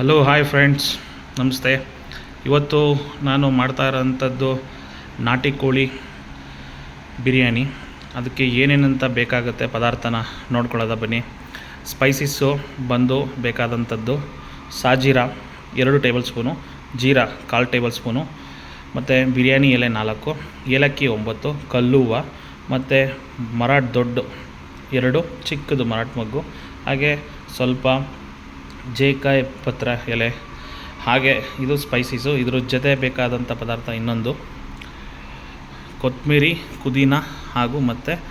Hello hi friends ನಮಸ್ತೆ. ಇವತ್ತು ನಾನು ಮಾಡ್ತಾ ಇರೋಂಥದ್ದು ನಾಟಿ ಕೋಳಿ ಬಿರಿಯಾನಿ. ಅದಕ್ಕೆ ಏನೇನಂತ ಬೇಕಾಗುತ್ತೆ ಪದಾರ್ಥನ ನೋಡ್ಕೊಳ್ಳೋದ ಬನ್ನಿ. ಸ್ಪೈಸಿಸ್ಸು ಬಂದು ಬೇಕಾದಂಥದ್ದು ಸಾಜೀರಾ ಎರಡು ಟೇಬಲ್ ಸ್ಪೂನು ಜೀರಾ ಕಾಲು ಟೇಬಲ್ ಸ್ಪೂನು ಮತ್ತು ಬಿರಿಯಾನಿ ಎಲೆ ನಾಲ್ಕು, ಏಲಕ್ಕಿ ಒಂಬತ್ತು ಕಲ್ಲುವ ಮತ್ತು ಮರಾಠ ದೊಡ್ಡ ಎರಡು ಚಿಕ್ಕದು ಮರಾಠ್ ಮಗ್ಗು, ಹಾಗೆ ಸ್ವಲ್ಪ ಜೇಕಾಯಿ ಪತ್ರ ಎಲೆ. ಹಾಗೆ ಇದು ಸ್ಪೈಸೀಸು ಇದ್ರ ಜೊತೆ ಬೇಕಾದಂಥ ಪದಾರ್ಥ ಇನ್ನೊಂದು. ಕೊತ್ತಂಬರಿ ಪುದೀನ ಹಾಗೂ ಮತ್ತು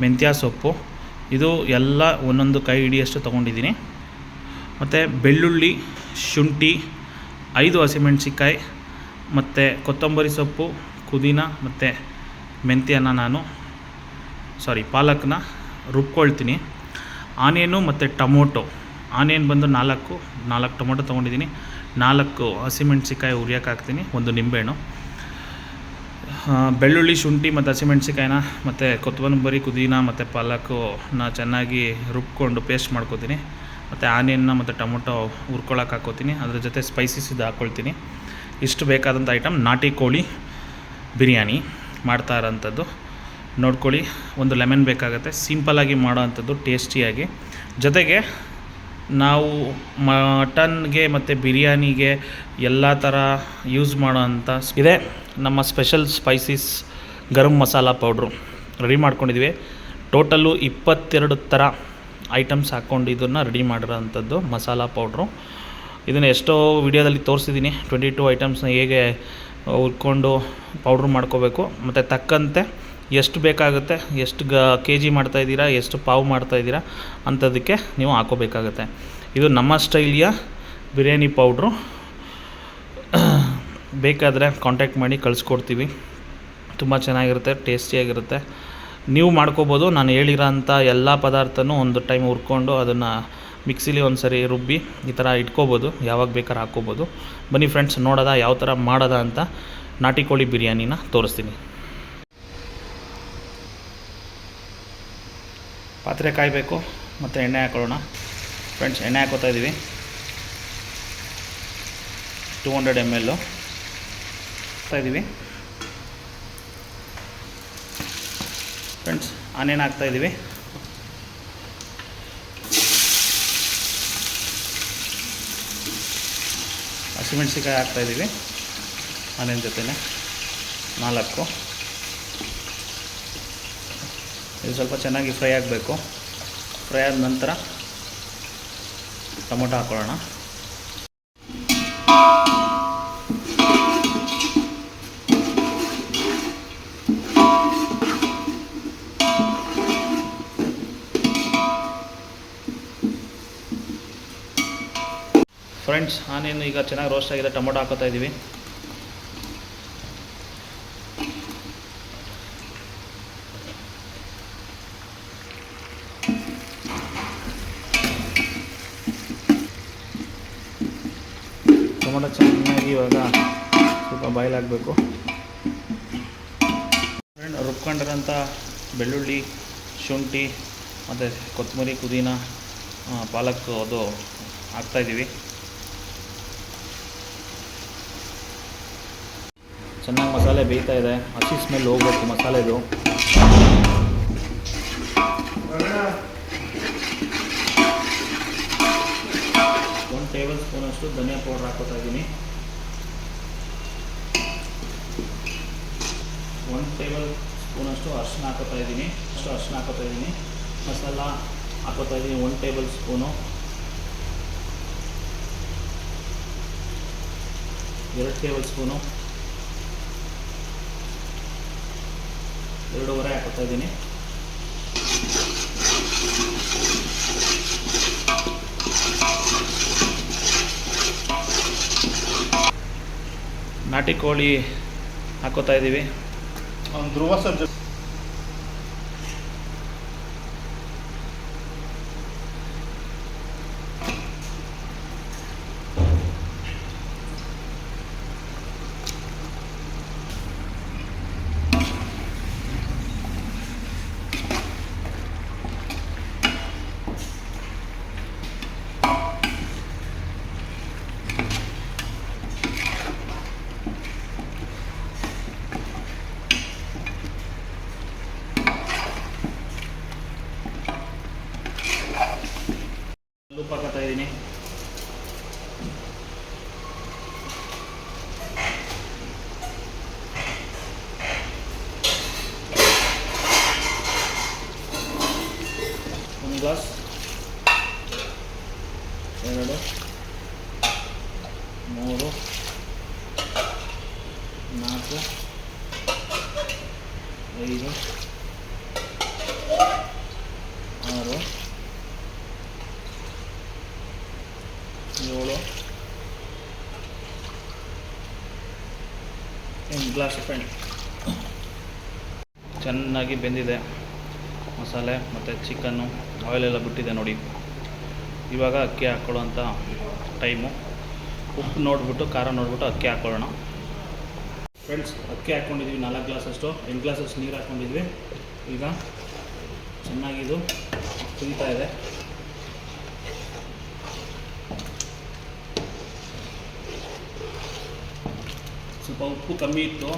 ಮೆಂತ್ಯ ಸೊಪ್ಪು. ಇದು ಎಲ್ಲ ಒಂದೊಂದು ಕೈ ಹಿಡಿಯಷ್ಟು ತೊಗೊಂಡಿದ್ದೀನಿ. ಮತ್ತು ಬೆಳ್ಳುಳ್ಳಿ, ಶುಂಠಿ, ಐದು ಹಸಿಮೆಣಸಿಕಾಯಿ ಮತ್ತು ಕೊತ್ತಂಬರಿ ಸೊಪ್ಪು, ಪುದೀನ ಮತ್ತು ಮೆಂತ್ಯನ ನಾನು ಸಾರಿ ಪಾಲಕ್ನ ರುಬ್ಕೊಳ್ತೀನಿ. ಆನಿಯನು ಮತ್ತು ಟೊಮೊಟೊ. ಆನಿಯನ್ ಬಂದು ನಾಲ್ಕು ನಾಲ್ಕು ಟೊಮೊಟೊ ತೊಗೊಂಡಿದ್ದೀನಿ. ನಾಲ್ಕು ಹಸಿಮೆಣ್ಸಿಕಾಯಿ ಉರಿಯೋಕೆ ಹಾಕ್ತೀನಿ, ಒಂದು ನಿಂಬೆಹಣ್ಣು. ಬೆಳ್ಳುಳ್ಳಿ, ಶುಂಠಿ ಮತ್ತು ಹಸಿಮೆಣ್ಸಿಕಾಯಿನ ಮತ್ತು ಕೊತ್ತಂಬರಿ ಕುದೀನ ಮತ್ತು ಪಾಲಕನ್ನ ಚೆನ್ನಾಗಿ ರುಬ್ಕೊಂಡು ಪೇಸ್ಟ್ ಮಾಡ್ಕೋತೀನಿ. ಮತ್ತು ಆನಿಯನ್ನ ಮತ್ತು ಟೊಮೊಟೊ ಹುರ್ಕೊಳಕ್ಕೆ ಹಾಕೋತೀನಿ ಅದ್ರ ಜೊತೆ ಸ್ಪೈಸಿಸ್ ಇದು ಹಾಕ್ಕೊಳ್ತೀನಿ. ಇಷ್ಟು ಬೇಕಾದಂಥ ಐಟಮ್ ನಾಟಿ ಕೋಳಿ ಬಿರಿಯಾನಿ ಮಾಡ್ತಾ ಇರೋಂಥದ್ದು. ನೋಡ್ಕೊಳ್ಳಿ, ಒಂದು ಲೆಮನ್ ಬೇಕಾಗುತ್ತೆ. ಸಿಂಪಲಾಗಿ ಮಾಡೋ ಅಂಥದ್ದು ಟೇಸ್ಟಿಯಾಗಿ. ಜೊತೆಗೆ, ನಾವು ಮಟನ್ಗೆ ಮತ್ತು ಬಿರಿಯಾನಿಗೆ ಎಲ್ಲ ಥರ ಯೂಸ್ ಮಾಡೋವಂಥ ಇದೆ. ನಮ್ಮ special spices garam masala powder ready ಮಾಡ್ಕೊಂಡಿದ್ವಿ. ಟೋಟಲ್ಲು ಇಪ್ಪತ್ತೆರಡು ಥರ ಐಟಮ್ಸ್ ಹಾಕ್ಕೊಂಡು ಇದನ್ನು ರೆಡಿ ಮಾಡಿರೋ ಅಂಥದ್ದು ಮಸಾಲ ಪೌಡ್ರು. ಇದನ್ನು ಎಷ್ಟೋ ವಿಡಿಯೋದಲ್ಲಿ ತೋರಿಸಿದ್ದೀನಿ. ಟ್ವೆಂಟಿ ಟು ಐಟಮ್ಸ್ನ ಹೇಗೆ ಹುರ್ಕೊಂಡು ಪೌಡ್ರ್ ಮಾಡ್ಕೋಬೇಕು. ಮತ್ತು ತಕ್ಕಂತೆ ಎಷ್ಟು ಬೇಕಾಗುತ್ತೆ, ಎಷ್ಟು ಗ ಕೆ ಜಿ ಮಾಡ್ತಾಯಿದ್ದೀರಾ ಎಷ್ಟು ಪಾವು ಮಾಡ್ತಾಯಿದ್ದೀರಾ ಅಂಥದಕ್ಕೆ ನೀವು ಹಾಕೋಬೇಕಾಗತ್ತೆ. ಇದು ನಮ್ಮ ಸ್ಟೈಲಿಯ ಬಿರಿಯಾನಿ ಪೌಡ್ರು. ಬೇಕಾದರೆ ಕಾಂಟ್ಯಾಕ್ಟ್ ಮಾಡಿ ಕಳಿಸ್ಕೊಡ್ತೀವಿ. ತುಂಬ ಚೆನ್ನಾಗಿರುತ್ತೆ, ಟೇಸ್ಟಿಯಾಗಿರುತ್ತೆ. ನೀವು ಮಾಡ್ಕೋಬೋದು, ನಾನು ಹೇಳಿರೋ ಅಂಥ ಎಲ್ಲ ಪದಾರ್ಥನೂ ಒಂದು ಟೈಮ್ ಹುರ್ಕೊಂಡು ಅದನ್ನು ಮಿಕ್ಸಿಲಿ ಒಂದು ಸರಿ ರುಬ್ಬಿ ಈ ಥರ ಇಟ್ಕೋಬೋದು, ಯಾವಾಗ ಬೇಕಾದ್ರೆ ಹಾಕ್ಕೋಬೋದು. ಬನ್ನಿ ಫ್ರೆಂಡ್ಸ್ ನೋಡೋದ, ಯಾವ ಥರ ಮಾಡೋದ ಅಂತ ನಾಟಿ ಕೋಳಿ ಬಿರಿಯಾನಿನ ತೋರಿಸ್ತೀನಿ. ಪಾತ್ರೆ ಕಾಯಬೇಕು ಮತ್ತು ಎಣ್ಣೆ ಹಾಕೊಳ್ಳೋಣ. ಫ್ರೆಂಡ್ಸ್ ಎಣ್ಣೆ ಹಾಕೋತಾ ಇದ್ದೀವಿ ಟೂ ಹಂಡ್ರೆಡ್ ಎಂ ಎಲ್ಲು ಹಾಕ್ತಾ ಇದ್ದೀವಿ ಫ್ರೆಂಡ್ಸ್ ಆನಿಯನ್ ಹಾಕ್ತಾ ಇದ್ದೀವಿ ಹಸಿಮೆಣ್ಸಿಕಾಯಿ ಹಾಕ್ತಾ ಇದ್ದೀವಿ ಆನಿಯನ್ ಜೊತೆನೆ ನಾಲ್ಕು. ಇದು ಸ್ವಲ್ಪ ಚೆನ್ನಾಗಿ ಫ್ರೈ ಆಗಬೇಕು. ಫ್ರೈ ಆದ ನಂತರ ಟೊಮೊಟೊ ಹಾಕೊಳ್ಳೋಣ. ಫ್ರೆಂಡ್ಸ್ ಆನಿಯನ್ ಈಗ ಚೆನ್ನಾಗಿ ರೋಸ್ಟ್ ಆಗಿದೆ, ಟೊಮೊಟೊ ಹಾಕೋತಾ ಇದ್ದೀವಿ ಟೊಮೊಟೊ ಚೆನ್ನಾಗಿ ಇವಾಗ ಸ್ವಲ್ಪ ಬಾಯ್ಲ್ ಆಗಬೇಕು ರುಬ್ಕೊಂಡಿರೋಂಥ ಬೆಳ್ಳುಳ್ಳಿ, ಶುಂಠಿ, ಮತ್ತು ಕೊತ್ತಂಬರಿ, ಪುದೀನ ಪಾಲಕ್ ಅದು ಹಾಕ್ತಾಯಿದ್ದೀವಿ. ಚೆನ್ನಾಗಿ ಮಸಾಲೆ ಬೇಯ್ತಾ ಇದೆ ಹಸಿ ಸ್ಮೆಲ್ ಹೋಗ್ಬೇಕು ಮಸಾಲೆದು. ಸ್ಪೂನಷ್ಟು ಧನಿಯಾ ಪೌಡ್ರ್ ಹಾಕೋತಾ ಇದ್ದೀನಿ. ಒಂದು ಟೇಬಲ್ ಸ್ಪೂನಷ್ಟು ಅರಿಶಿನ ಹಾಕೋತಾ ಇದ್ದೀನಿ. ಅಷ್ಟು ಅರಿಶಿನ ಹಾಕೋತಾ ಇದ್ದೀನಿ. ಮಸಾಲ ಹಾಕೋತಾ ಇದ್ದೀನಿ ಒಂದು ಟೇಬಲ್ ಸ್ಪೂನು ಎರಡು ಟೇಬಲ್ ಸ್ಪೂನು ಎರಡೂವರೆ ಹಾಕೋತಾ ಇದ್ದೀನಿ. ನಾಟಿ ಕೋಳಿ ಹಾಕೋತಾ ಇದ್ದೀವಿ ಧ್ರುವ ಸಜ್ಜ ನಾಲ್ಕು ಐದು ಆರು ಏಳು ಒಂದು ಗ್ಲಾಸ್ ಪೆಂಟ್ ಚೆನ್ನಾಗಿ ಬೆಂದಿದೆ. ಮಸಾಲೆ ಮತ್ತು ಚಿಕನ್ನು ಆಯಿಲೆಲ್ಲ ಬಿಟ್ಟಿದೆ ನೋಡಿ. ಇವಾಗ ಅಕ್ಕಿ ಹಾಕ್ಕೊಳ್ಳೋಂಥ ಟೈಮು ಉಪ್ಪು ನೋಡಿಬಿಟ್ಟು, ಖಾರ ನೋಡಿಬಿಟ್ಟು ಅಕ್ಕಿ ಹಾಕ್ಕೊಳ್ಳೋಣ ಫ್ರೆಂಡ್ಸ್ ಅಕ್ಕಿ ಹಾಕ್ಕೊಂಡಿದ್ವಿ ನಾಲ್ಕು ಗ್ಲಾಸಷ್ಟು. ಎಂಟು ಗ್ಲಾಸಷ್ಟು ನೀರು ಹಾಕ್ಕೊಂಡಿದ್ವಿ ಈಗ ಚೆನ್ನಾಗಿದು ಕುದೀತಾ ಇದೆ. ಸ್ವಲ್ಪ ಉಪ್ಪು ಕಮ್ಮಿ ಇತ್ತು.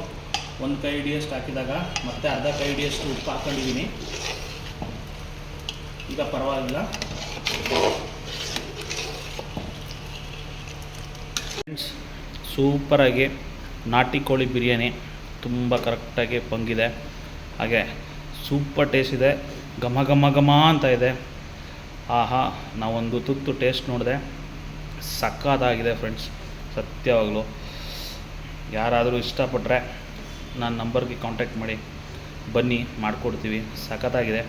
ಒಂದು ಕೈ ಹಿಡಿಯಷ್ಟು ಹಾಕಿದಾಗ, ಮತ್ತೆ ಅರ್ಧ ಕೈ ಹಿಡಿಯಷ್ಟು ಉಪ್ಪು ಹಾಕ್ಕೊಂಡಿದ್ದೀನಿ ಈಗ ಪರವಾಗಿಲ್ಲ. ಫ್ರೆಂಡ್ಸ್ ಸೂಪರಾಗಿ ನಾಟಿ ಕೋಳಿ ಬಿರಿಯಾನಿ ತುಂಬ ಕರೆಕ್ಟಾಗಿ ಪಂಗಿದೆ. ಹಾಗೆ ಸೂಪರ್ ಟೇಸ್ಟ್ ಇದೆ. ಘಮ ಘಮ ಘಮ ಅಂತ ಇದೆ. ಆಹಾ, ನಾವೊಂದು ತುತ್ತು ಟೇಸ್ಟ್ ನೋಡಿದೆ. ಸಕ್ಕತ್ತಾಗಿದೆ ಫ್ರೆಂಡ್ಸ್ ಸತ್ಯವಾಗಲೂ. ಯಾರಾದರೂ ಇಷ್ಟಪಟ್ಟರೆ ನನ್ನ ನಂಬರ್ಗೆ ಕಾಂಟ್ಯಾಕ್ಟ್ ಮಾಡಿ. ಬನ್ನಿ, ಮಾಡಿಕೊಡ್ತೀವಿ. ಸಖತ್ತಾಗಿದೆ.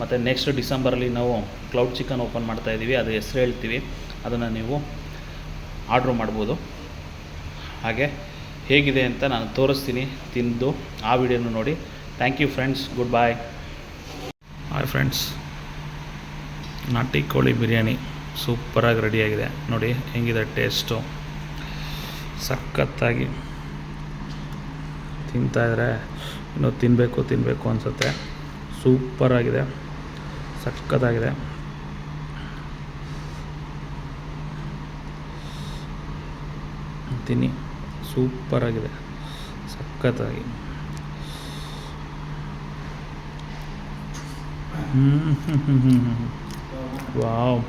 ಮತ್ತು ನೆಕ್ಸ್ಟ್ ಡಿಸೆಂಬರಲ್ಲಿ ನಾವು ಕ್ಲೌಡ್ ಚಿಕನ್ ಓಪನ್ ಮಾಡ್ತಾಯಿದ್ದೀವಿ ಅದು ಹೆಸರು ಹೇಳ್ತೀವಿ. ಅದನ್ನು ನೀವು ಆರ್ಡ್ರ್ ಮಾಡ್ಬೋದು. ಹಾಗೆ ಹೇಗಿದೆ ಅಂತ ನಾನು ತೋರಿಸ್ತೀನಿ, ತಿಂದು ಆ ವಿಡಿಯೋನು ನೋಡಿ. Thank you friends goodbye hi friends ನಾಟಿ ಕೋಳಿ ಬಿರಿಯಾನಿ ಸೂಪರಾಗಿ ರೆಡಿಯಾಗಿದೆ. ನೋಡಿ, ಹೆಂಗಿದೆ ಟೇಸ್ಟು. ಸಖತ್ತಾಗಿ ತಿಂತಾಯಿದ್ರೆ ಇನ್ನೂ ತಿನ್ನಬೇಕು ತಿನ್ನಬೇಕು ಅನಿಸುತ್ತೆ. ಸೂಪರಾಗಿದೆ. ಸಖತ್ತಾಗಿದೆ. ತಿನ್ನಿ. ಸೂಪರಾಗಿದೆ. ಸಖತ್ತಾಗಿ. ಹ್ಞೂ ಹ್ಞೂ ಹ್ಞೂ ಹ್ಞೂ ವಾವ್.